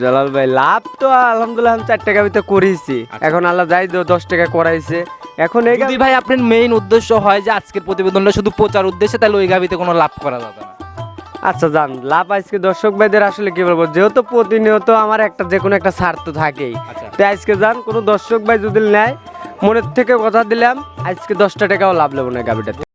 জালাল ভাই লাভ তো আলহামদুলিল্লাহ আমি চার টাকা ভিতরে করেছি এখন আল্লাহ যাই দশ টাকা করাইছে। এখন এই যদি ভাই আপনার মেইন উদ্দেশ্য হয় যে আজকের প্রতিবেদনটা শুধু প্রচার উদ্দেশ্যে তাহলে ওই গাবিতে কোনো লাভ করা যাবে না। আচ্ছা জান লাভ আজকে দর্শক ভাইদের আসলে কি বলব যেহেতু প্রতিনিয়ত আমার একটা যে কোনো একটা স্বার্থ থাকেই। আচ্ছা। তাই আজকে যান কোনো দর্শক ভাই যদি নেয় মনের থেকে কথা দিলাম আজকে দশটা টাকাও লাভ নেব না গাবিটাতে।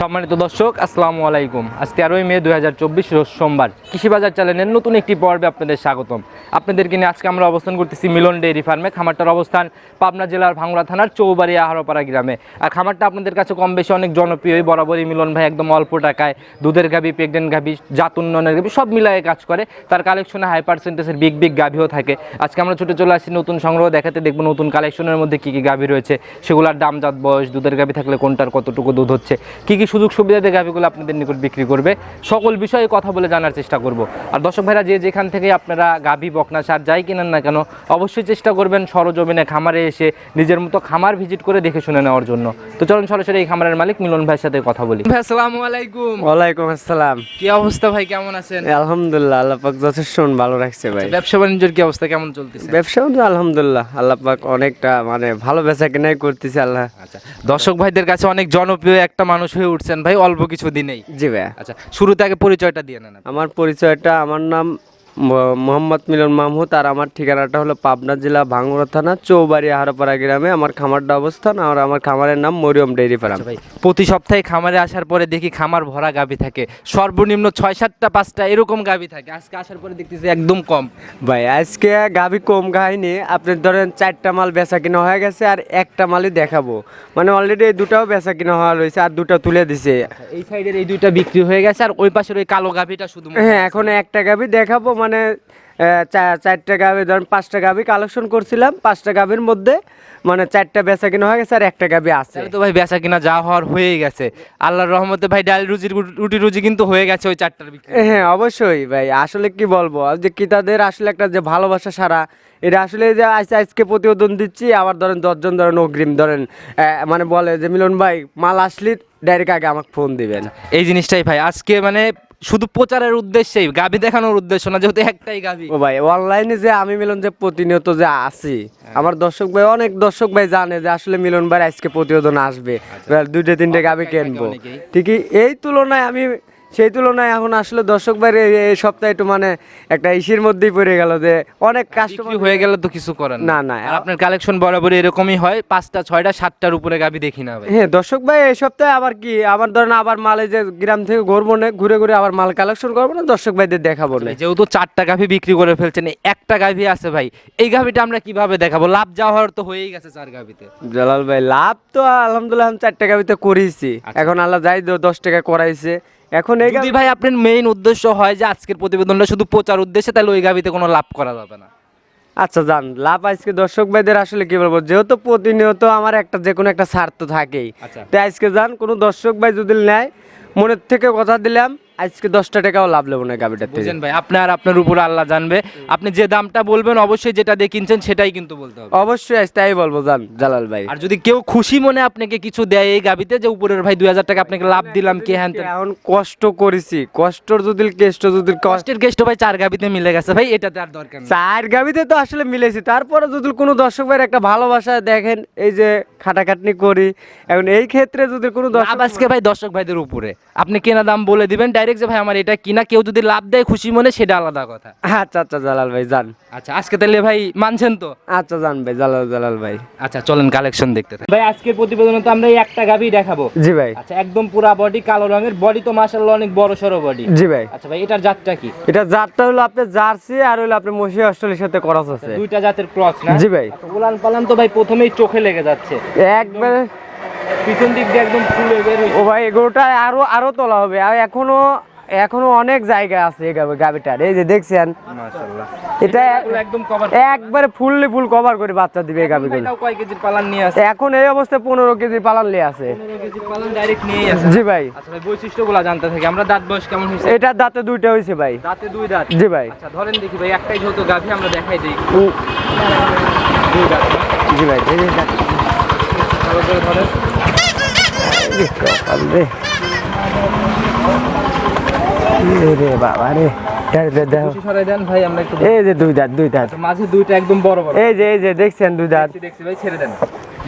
সম্মানিত দর্শক, আসসালামু আলাইকুম। আজ তেরোই মে দু হাজার চব্বিশ সোমবার। কৃষিবাজার চ্যানেলের নতুন একটি পর্বে আপনাদের স্বাগতম। আপনাদেরকে নিয়ে আজকে আমরা অবস্থান করতেছি মিলন ডেয়ারি ফার্মে, খামারটার অবস্থান পাবনা জেলার ভাঙ্গুড়া থানার চৌবাড়ি আহারপাড়া গ্রামে। আর খামারটা আপনাদের কাছে কম বেশি অনেক জনপ্রিয় বরাবরই মিলন ভাই একদম অল্প টাকায় দুধের গাভি প্রেগনেন্ট গাভি, জাত উন্নয়নের গাভি, সব মিলায়ে কাজ করে। তার কালেকশনে হাই পার্সেন্টেজের বিগ বিগ গাভিও থাকে। আজকে আমরা ছুটে চলে আসছি, নতুন সংগ্রহ দেখাতে দেখব নতুন কালেকশনের মধ্যে কী কী গাভি রয়েছে। সেগুলোর দাম, জাত, বয়স, দুধের গাভি থাকলে কোনটার কতটুকু দুধ হচ্ছে, কী কী সুযোগ সুবিধাতে গাভিগুলো আপনাদের নিকট বিক্রি করবে, সকল বিষয়ে কথা বলে জানার চেষ্টা করব। আর দর্শক ভাইরা, যে যেখান থেকে আপনারা গাভি বকনা সার যাই কিনেন না কেন অবশ্যই চেষ্টা করবেন সরজমিনে খামারে এসে নিজের মতো খামার ভিজিট করে দেখে শুনে নেওয়ার জন্য। তো চলুন সরাসরি এই খামারের মালিক মিলন ভাইয়ের সাথে কথা বলি। ভাই আসসালামু আলাইকুম। ওয়ালাইকুম আসসালাম। কি অবস্থা ভাই কেমন আছেন? আলহামদুলিল্লাহ আল্লাহ পাক যথেষ্ট ভালো রাখছে ভাই। ব্যবসা বাণিজ্যের কি অবস্থা কেমন চলতেছে? ব্যবসা তো আলহামদুলিল্লাহ আল্লাহ পাক অনেকটা মানে ভালো বেচা কেনাই করতেছে আল্লাহ। আচ্ছা দর্শক ভাইদের কাছে অনেক জনপ্রিয় একটা মানুষ হয়ে উঠছেন ভাই অল্প কিছু দিনেই। জি ভাই আচ্ছা শুরুতে আগে পরিচয়টা দিয়ে নেন। আমার পরিচয়টা আমার নাম মোহাম্মদ মিলন মাহমুদ আর আমার ঠিকানাটা হলো পাবনা জেলা ভাঙ্গুড়া থানা চৌবাড়ি হারপাড়া গ্রামে। আমার খামারটা অবস্থান আর আমার খামারের নাম মরিয়ম ডেইরি ফার্ম। আচ্ছা ভাই প্রতি সপ্তাহে খামারে আসার পরে দেখি খামার ভরা গাভি থাকে। সর্বনিম্ন ছয় সাতটা পাঁচটা এরকম গাভি থাকে। আজকে আসার পরে দেখতেছি একদম কম। ভাই আজকে গাভি কম খাইনি আপনি ধরেন চারটা মাল বেচা কিনা হয়ে গেছে আর একটা মালই দেখাবো। মানে অলরেডি এই দুটাও বেচা কিনা হওয়া রয়েছে আর দুটা তুলে দিছে। এই সাইডের এই দুইটা বিক্রি হয়ে গেছে আর ওই পাশের ওই কালো গাভিটা শুধু হ্যাঁ এখন একটা গাভি দেখাবো মানে চা- চারটা গাভি ধরেন পাঁচটা গাভি কালেকশন করছিলাম পাঁচটা গাভির মধ্যে মানে চারটা বেচা কিনা হয়ে গেছে আর একটা গাভি আছে। তো ভাই বেচা কিনা যা হওয়ার হয়ে গেছে। আল্লাহর রহমতে ভাই ডাল রুজি রুটি রুজি কিন্তু হয়ে গেছে ওই চারটার বিক্রি হ্যাঁ অবশ্যই ভাই আসলে কি বলব যে ক্রেতাদের আসলে একটা যে ভালোবাসা সারা এটা আসলে যে আজ আজকে প্রতিবেদন দিচ্ছি আবার ধরেন দশজন ধরেন অগ্রিম ধরেন আহ, মানে বলে যে মিলন ভাই মাল আসলি ডাইরেক্ট আগে আমাকে ফোন দিবেন। এই জিনিসটাই ভাই আজকে মানে শুধু প্রচারের উদ্দেশ্যেই গাভী দেখানোর উদ্দেশ্য না যেহেতু একটাই গাভী ও ভাই অনলাইনে যে আমি মিলন যে প্রতিনিয়ত যে আছি আমার দর্শক ভাই অনেক দর্শক ভাই জানে যে আসলে মিলন ভাই আজকে প্রতিবেদন আসবে। দুইটা তিনটে গাভী কিনবো। ঠিকই এই তুলনায় আমি সেই তুলনায় এখন আসলে দর্শক ভাই এই সপ্তাহে একটু মানে একটা ইসির মধ্যেই পড়ে গেল যে অনেক কাস্টমার হয়ে গেলে তো কিছু করেন না, না। আপনার কালেকশন বরাবর এরকমই হয় পাঁচটা ছয়টা সাতটার উপরে গাভি দেখি না ভাই। হ্যাঁ দর্শক ভাই এই সপ্তাহে আবার কি? আবার ধরেন আবার মালে যে গ্রাম থেকে ঘুরবো না ঘুরে ঘুরে আবার মাল কালেকশন করব না দর্শক ভাইদের দেখাবো না? যেহেতু চারটা গাভি বিক্রি করে ফেলছেন একটা গাভি আছে ভাই এই গাভিটা আমরা কীভাবে দেখাবো? লাভ যা হওয়ার তো হয়েই গেছে চার গাভিতে। জালাল ভাই লাভ তো আলহামদুলিল্লাহ আমি চার টাকা ভিতরে করেছি এখন আল্লাহ যাই দশ টাকা করাইছে। এখন এই যদি ভাই আপনার মেইন উদ্দেশ্য হয় যে আজকের প্রতিবেদনটা শুধু প্রচার উদ্দেশ্যে তাহলে ওই গাভিতে কোনো লাভ করা যাবে না। আচ্ছা যান। লাভ আজকে দর্শক ভাইদের আসলে কি বলব? যেহেতু প্রতিনিয়ত আমার একটা যে কোনো একটা স্বার্থ থাকেই। আচ্ছা। তাই আজকে যান কোনো দর্শক ভাই যদি নেয় মনের থেকে কথা দিলাম। আজকে দশটা টাকাও লাভ নেব না গাভিটার থেকে। ভাই আপনার আপনার উপর আল্লাহ জানবে। আপনি যে দামটা বলবেন অবশ্যই যেটা দিয়ে কিনছেন সেটাই কিন্তু বলতে হবে। অবশ্যই আজ তাই বলব জান জালাল ভাই। আর যদি কেউ খুশি মনে আপনাকে কিছু দেয় এই গাবিতে যে উপরের ভাই দুই হাজার টাকা আপনাকে লাভ দিলাম কে হ্যান এখন কষ্ট করেছি কষ্টর যদি কেষ্ট যদি কষ্টের কেষ্ট ভাই চার গাবিতে মিলে গেছে ভাই এটাতে আর দরকার চার গাবিতে তো আসলে মিলেছি তারপরে যদি কোনো দর্শক ভাইয়ের একটা ভালোবাসা দেখেন এই যে খাটাখাটনি করি এখন এই ক্ষেত্রে যদি কোনো দর্শক আজকে ভাই দর্শক ভাইদের উপরে। আপনি কেনা দাম বলে দিবেন ডাইরেক্ট যে ভাই আমার এটা কিনা কেউ যদি লাভ দেয় খুশি মনে সেটা আলাদা কথা। আচ্ছা আচ্ছা জালাল ভাই যান। আচ্ছা আজকে তাহলে ভাই মানছেন তো? আচ্ছা যান ভাই জালাল জালাল ভাই। আচ্ছা চলেন কালেকশন দেখতে থাকি। ভাই আজকের প্রতিবেদনে তো আমরা এই একটা গাবি দেখাবো। জি ভাই। আচ্ছা একদম পুরা বডি কালো রঙের বডি তো মাশাআল্লাহ অনেক বড় সড়ো বডি জি ভাই। আচ্ছা ভাই এটার জাতটা কি? এটা জাতটা হলো আপনার জার্সি আর হলো আপনার মসি অস্ট্রেলিয়ার সাথে ক্রস আছে। দুইটা জাতের ক্রস না? জি ভাই। আচ্ছা, উলান পালান তো ভাই প্রথমেই চোখে লেগে যাচ্ছে। একবারে পিছন দিক দিয়ে একদম ফুলে বের। ও ভাই এগুলোটা আরও আরও তোলা হবে। আর এখনও এখনও অনেক জায়গা আছে এই গাবিটার এই যে দেখছেন মাশাআল্লাহ। এটা এগুলো একদম কভার একবারে ফুললি ফুল কভার করে বাচ্চা দিবে কয় কেজির পালান নিয়ে আসে? এখন এই অবস্থায় পনেরো কেজি পালন লিয়ে আছে পালান ডাইরেক্ট নিয়ে আসে। জি ভাই। আচ্ছা ভাই বৈশিষ্ট্যগুলো জানতে থাকি। আমরা দাঁত বয়স কেমন হয়েছে? এটার দাঁতে দুইটা হয়েছে ভাই। দাঁতে দুই দাঁত? জি ভাই। আচ্ছা ধরেন দেখি ভাই একটাই যেহেতু গাভী আমরা দেখাই দিই। দুই দাঁত। জি ভাই ধরেন। এই কপাল রে। রে বাবা রে। এই যে দেখো। বেশি সরাই দেন ভাই আমরা একটু এই যে দুই দাঁত দুই দাঁত। মাঝে দুইটা একদম বড় বড়। এই যে এই যে দেখছেন দুই দাঁত? দেখছি ভাই ছেড়ে দেন।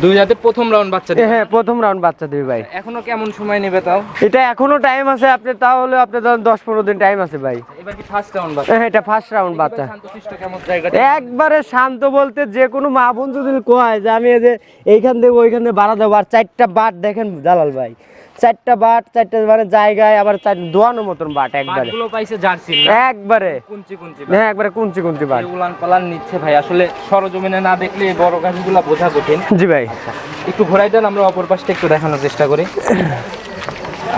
দুই দাঁতে প্রথম রাউন্ড বাচ্চা দিবে। হ্যাঁ প্রথম রাউন্ড বাচ্চা দিবে ভাই। এখনও কেমন সময় নেবে তাও? এটা এখনও টাইম আছে আপনি তাহলে আপনার দশ পনেরো দিন টাইম আছে ভাই। এবার কি ফার্স্ট রাউন্ড বাচ্চা? হ্যাঁ এটা ফার্স্ট রাউন্ড বাচ্চা। একবারে শান্ত বলতে যে কোনো মা বোন যদি কয় যে আমি এই যে এইখান থেকে ওইখান থেকে বাড়া দেবো আর চারটা বাট দেখেন দালাল ভাই। চারটা বাট চারটা মানে জায়গায় আবার চার দোয়ানোর মতন বাট একবারে। বাটগুলো পাইছে জার্সি একবারে। কুঞ্চি কুঞ্চি হ্যাঁ একবারে কুঞ্চি কুঞ্চি বাট। উলান পালান নিচ্ছে ভাই। আসলে সরজমিনে না দেখলে এই বড় গাছগুলো বোঝা কঠিন। জি ভাই। একটু ঘোরাই দেন আমরা অপর পাশটা একটু দেখানোর চেষ্টা করি।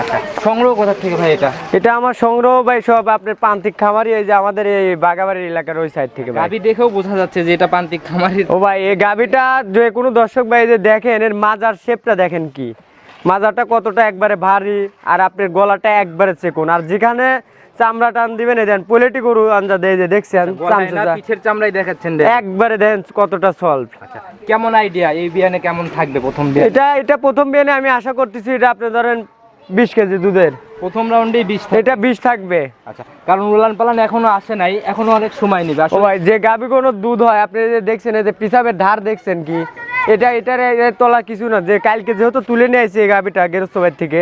আচ্ছা সংগ্রহ কোথা থেকে ভাই এটা? এটা আমার সংগ্রহ ভাই সব আপনার প্রান্তিক খামারি এই যে আমাদের এই বাগাবাড়ির এলাকার ওই সাইড থেকে গাবি দেখেও বোঝা যাচ্ছে যে এটা প্রান্তিক খামারি ও ভাই এই গাবিটা যে কোনো দর্শক ভাই যে দেখেন এর মাজার শেপটা দেখেন কি? মাজারটা কতটা একবারে ভারী আর আপনার গলাটা একবারে চেকুন। আর যেখানে চামড়া টান দিবেন এই দেন পোলেটি গরু আঞ্জা দেয় যে দেখছেন পিছের চামড়াই দেখাচ্ছেন একবারে দেন কতটা সলভ আচ্ছা কেমন আইডিয়া এই বিয়ানে কেমন থাকবে প্রথম বিয়ান এটা এটা প্রথম বিয়ানে আমি আশা করতেছি এটা আপনি ধরেন বিশ কেজি দুধের। প্রথম রাউন্ডে বিশ এটা বিশ থাকবে। আচ্ছা কারণ উলান পালান এখনও আসে নাই এখনও অনেক সময় নিবে। ও আসলে ভাই যে গাবি কোনো দুধ হয় আপনি যে দেখছেন এই যে পিসাবের ধার দেখছেন কি? এটা এটার তলা কিছু না। যে কালকে যেহেতু তুলে নিয়ে আসছে এই গাবিটা গেরস্ত বাড়ি থেকে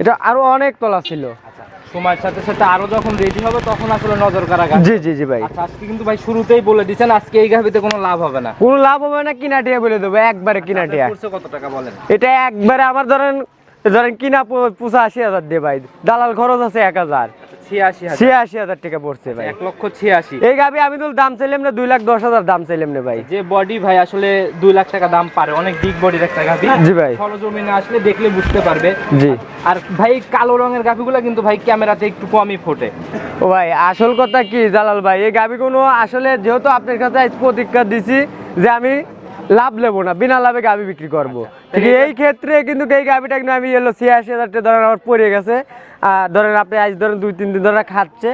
এটা আরও অনেক তলা ছিল। আচ্ছা সময়ের সাথে সাথে আরও যখন রেডি হবে তখন আসলে নজর কারা জি জি জি ভাই। আচ্ছা আজকে কিন্তু ভাই শুরুতেই বলে দিচ্ছেন আজকে এই গাভিতে কোনো লাভ হবে না। কোনো লাভ হবে না কিনাটিয়া বলে দেবো একবারে কিনাটিয়া। কত টাকা বলেন? এটা একবারে আমার ধরেন ধরেন কিনা পুষা আশি হাজার দিয়ে ভাই। দালাল খরচ আছে এক হাজার। ছিয়াশি হাজার। টাকা পড়ছে ভাই। এক লক্ষ ছিয়াশি। এই গাবি আমি তো দাম চাইলাম না দুই লাখ দশ হাজার দাম চাইলাম না ভাই। যে বডি ভাই আসলে দুই লাখ টাকা দাম পারে অনেক বিগ বডির একটা গাভি জি ভাই। সরজমিনে আসলে দেখলে বুঝতে পারবে। জি। আর ভাই কালো রঙের গাভিগুলো কিন্তু ভাই ক্যামেরাতে একটু কমই ফোটে। ও ভাই আসল কথা কি জালাল ভাই এই কোনো আসলে যেহেতু আপনার কাছে প্রতিজ্ঞা দিছি যে আমি লাভ নেব না বিনা লাভে গাবি বিক্রি করব। ঠিক এই ক্ষেত্রে কিন্তু এই গাবিটা কিন্তু আমি এলো ছিয়াশি হাজার টাকা ধরেন আমার পড়ে গেছে। আর ধরেন আপনি আজ ধরেন দুই তিন দিন ধরে খাচ্ছে।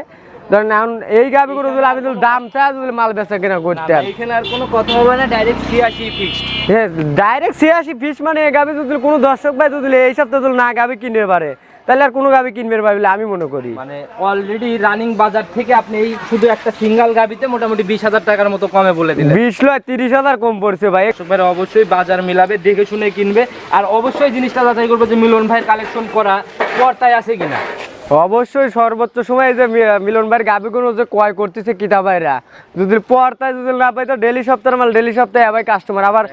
ধরেন এখন এই গাবি কোনো যদি আমি দাম চা যদি মাল বেচা কিনা করতে এখানে আর কোনো কথা হবে না ডাইরেক্ট ছিয়াশি ফিক্সড হ্যাঁ ডাইরেক্ট ছিয়াশি ফিস মানে এই গাবি যদি কোনো দর্শক ভাই যদি এই সপ্তাহে যদি না গাবি কিনতে পারে তাহলে আর কোনো গাবি কিনবেন ভাবলে বলে আমি মনে করি। মানে অলরেডি রানিং বাজার থেকে আপনি এই শুধু একটা সিঙ্গেল গাবিতে মোটামুটি বিশ হাজার টাকার মতো কমে বলে দিলেন। বিশ লয় তিরিশ হাজার কম পড়ছে ভাই। দর্শক অবশ্যই বাজার মিলাবে দেখে শুনে কিনবে। আর অবশ্যই জিনিসটা যাচাই করবে যে মিলন ভাইয়ের কালেকশন করা পর্তায় আছে কিনা। অবশ্যই সর্বোচ্চ সময় যে মিলন ভাইয়ের গাবি কোনো যে ক্রয় করতেছে কিতা ভাইরা। যদি পর্তায় যদি না পাই তো ডেলি সপ্তাহের মাল ডেলি সপ্তাহে আবার কাস্টমার আবার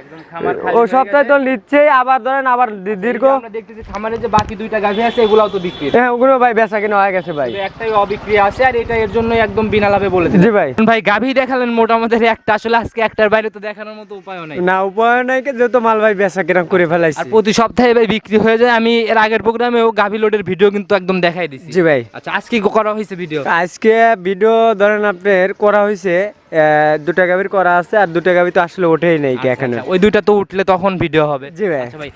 ও সপ্তাহে তো নিচ্ছে আবার ধরেন আবার দীর্ঘ আমরা দেখতেছি খামারে যে বাকি দুইটা গাভি আছে এগুলাও তো বিক্রি। হ্যাঁ ওগুলো ভাই বেচা কিনা হয়ে গেছে ভাই। একটাই অবিক্রি আছে আর এটা এর জন্য একদম বিনা লাভে বলে জি ভাই। ভাই গাভি দেখালেন মোটামুটি একটা আসলে আজকে একটার বাইরে তো দেখানোর মতো উপায় নাই। না উপায় নাই কি যেহেতু মাল ভাই বেচা কিনা করে ফেলাইছি। আর প্রতি সপ্তাহে ভাই বিক্রি হয়ে যায় আমি এর আগের প্রোগ্রামেও গাভি লোডের ভিডিও কিন্তু একদম দেখাই দিছি। জি ভাই। আচ্ছা আজকে করা হয়েছে ভিডিও আজকে ভিডিও ধরেন আপনার করা হয়েছে দুটা গাবির করা আছে আর দুটা গাবি তো আসলে ওঠেই নেই এখানে। ওই দুইটা তো উঠলে তখন ভিডিও হবে। জি ভাই। আচ্ছা ভাই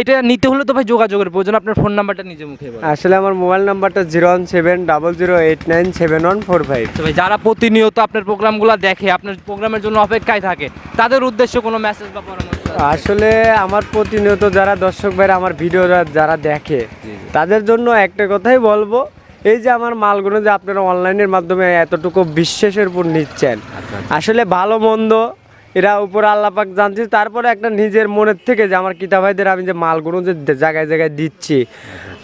এটা নিতে হলে তো ভাই যোগাযোগের প্রয়োজন আপনার ফোন নাম্বারটা নিজে মুখে আসলে আমার মোবাইল নাম্বারটা zero one seven double zero eight nine seven one four five আচ্ছা ভাই যারা প্রতিনিয়ত আপনার প্রোগ্রামগুলো দেখে আপনার প্রোগ্রামের জন্য অপেক্ষায় থাকে তাদের উদ্দেশ্যে কোনো মেসেজ বা পরামর্শ আসলে আমার প্রতিনিয়ত যারা দর্শক ভাইরা আমার ভিডিও যারা দেখে তাদের জন্য একটা কথাই বলব এই যে আমার মালগুলো যে আপনারা অনলাইনের মাধ্যমে এতটুকু বিশ্বাসের উপর নিচ্ছেন। আসলে ভালো মন্দ এরা উপর আল্লাপাক জানছি তারপরে একটা নিজের মনের থেকে যে আমার কিতা ভাইদের আমি যে মালগুলো যে জায়গায় জায়গায় দিচ্ছি।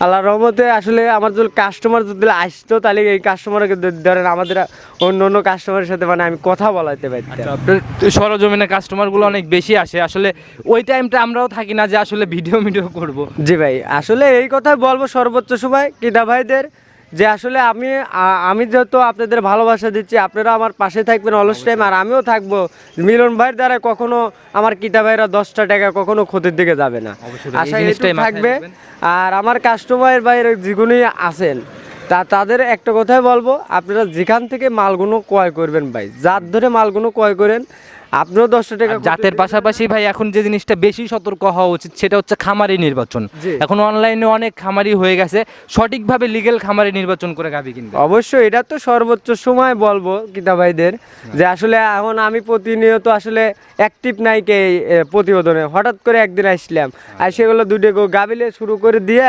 আল্লাহ রহমতে আসলে আমার যদি কাস্টমার যদি আসতো তাহলে এই কাস্টমারকে ধরেন আমাদের অন্য অন্য কাস্টমারের সাথে মানে আমি কথা বলাইতে পারতাম। আপনার সরজমিনে কাস্টমারগুলো অনেক বেশি আসে। আসলে ওই টাইমটা আমরাও থাকি না যে আসলে ভিডিও ভিডিও করব। জি ভাই আসলে এই কথাই বলব সর্বোচ্চ সময় কিদা ভাইদের যে আসলে আমি আমি যেহেতু আপনাদের ভালোবাসা দিচ্ছি আপনারা আমার পাশে থাকবেন অলস টাইম আর আমিও থাকব। মিলন ভাইয়ের দ্বারা কখনো আমার কিতা ভাইরা দশটা টাকা কখনো ক্ষতির দিকে যাবে না। আশা থাকবে। আর আমার কাস্টমার বাইরে যেগুলোই আছেন তা তাদের একটা কথাই বলব আপনারা যেখান থেকে মালগুলো ক্রয় করবেন ভাই যার ধরে মালগুলো ক্রয় করেন আপনিও দশটা টাকা জাতের পাশাপাশি ভাই এখন যে জিনিসটা বেশি সতর্ক হওয়া উচিত সেটা হচ্ছে খামারি নির্বাচন। এখন অনলাইনে অনেক খামারি হয়ে গেছে সঠিকভাবে লিগেল খামারি নির্বাচন করে গাবি কিনবে। অবশ্যই এটা তো সর্বোচ্চ সময় বলব কিতা ভাইদের যে আসলে এখন আমি প্রতিনিয়ত আসলে অ্যাক্টিভ নাই কে এই, প্রতিবেদনে হঠাৎ করে একদিন আসলাম। আর সেগুলো দুটো গাবিলে শুরু করে দিয়ে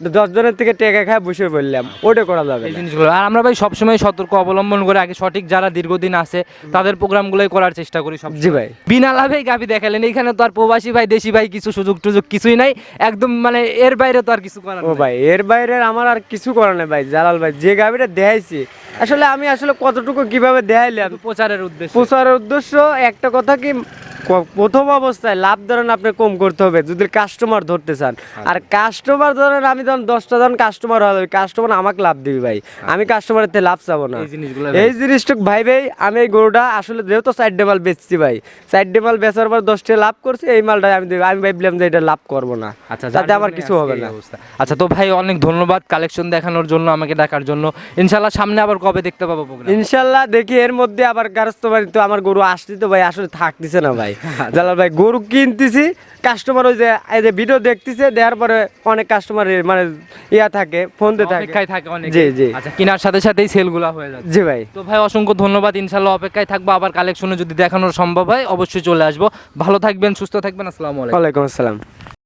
দশ জনের থেকে টেকা খায় বসে পড়লাম। ওটা করা যাবে এই জিনিসগুলো। আর আমরা ভাই সবসময় সতর্ক অবলম্বন করে আগে সঠিক যারা দীর্ঘদিন আছে তাদের প্রোগ্রামগুলোই করার চেষ্টা করি সব জি ভাই। বিনা লাভেই গাবি দেখালেন। এখানে তো আর প্রবাসী ভাই দেশি ভাই কিছু সুযোগ টুযোগ কিছুই নাই। একদম মানে এর বাইরে তো আর কিছু করার ও ভাই এর বাইরে আমার আর কিছু করার নেই ভাই জালাল ভাই। যে গাবিটা দেখাইছি আসলে আমি আসলে কতটুকু কীভাবে দেখাইলাম? প্রচারের উদ্দেশ্য। প্রচারের উদ্দেশ্য একটা কথা ক- প্রথম অবস্থায় লাভ ধরেন আপনি কম করতে হবে যদি কাস্টমার ধরতে চান। আর কাস্টমার ধরেন আমি ধরেন দশটা ধরেন কাস্টমার হবে কাস্টমার আমাকে লাভ দিবি ভাই। আমি কাস্টমারের থেকে লাভ চাবো না। এই জিনিসগুলো এই জিনিসটা ভাই ভাই আমি এই গরুটা আসলে যেহেতু সাইড মাল বেচছি ভাই সাইড মাল বেচার পর দশটা লাভ করছি এই মালটা আমি দেব- আমি ভাবলাম যে এটা লাভ করব না। আচ্ছা তাতে আমার কিছু হবে না। আচ্ছা তো ভাই অনেক ধন্যবাদ কালেকশন দেখানোর জন্য আমাকে ডাকার জন্য। ইনশাল্লাহ সামনে আবার কবে দেখতে পাবো ইনশাল্লাহ দেখি এর মধ্যে আবার গারস্থ বাড়ি তো আমার গরু আসতে তো ভাই আসলে থাকতেছে না ভাই। জালাল ভাই গরু কিনতেছি কাস্টমার ওই যে এই যে ভিডিও দেখতেছে দেওয়ার পরে অনেক কাস্টমার মানে ইয়া থাকে ফোন দিয়ে থাকে। অপেক্ষায় থাকে অনেক। জি, জি। আচ্ছা কেনার সাথে সাথেই সেলগুলা হয়ে যায় জি ভাই। তো ভাই অসংখ্য ধন্যবাদ। ইনশাআল্লাহ অপেক্ষায় থাকব। আবার কালেকশনে যদি দেখানোর সম্ভব হয় অবশ্যই চলে আসব। ভালো থাকবেন সুস্থ থাকবেন। আসসালামু আলাইকুম। ওয়ালাইকুম আসসালাম।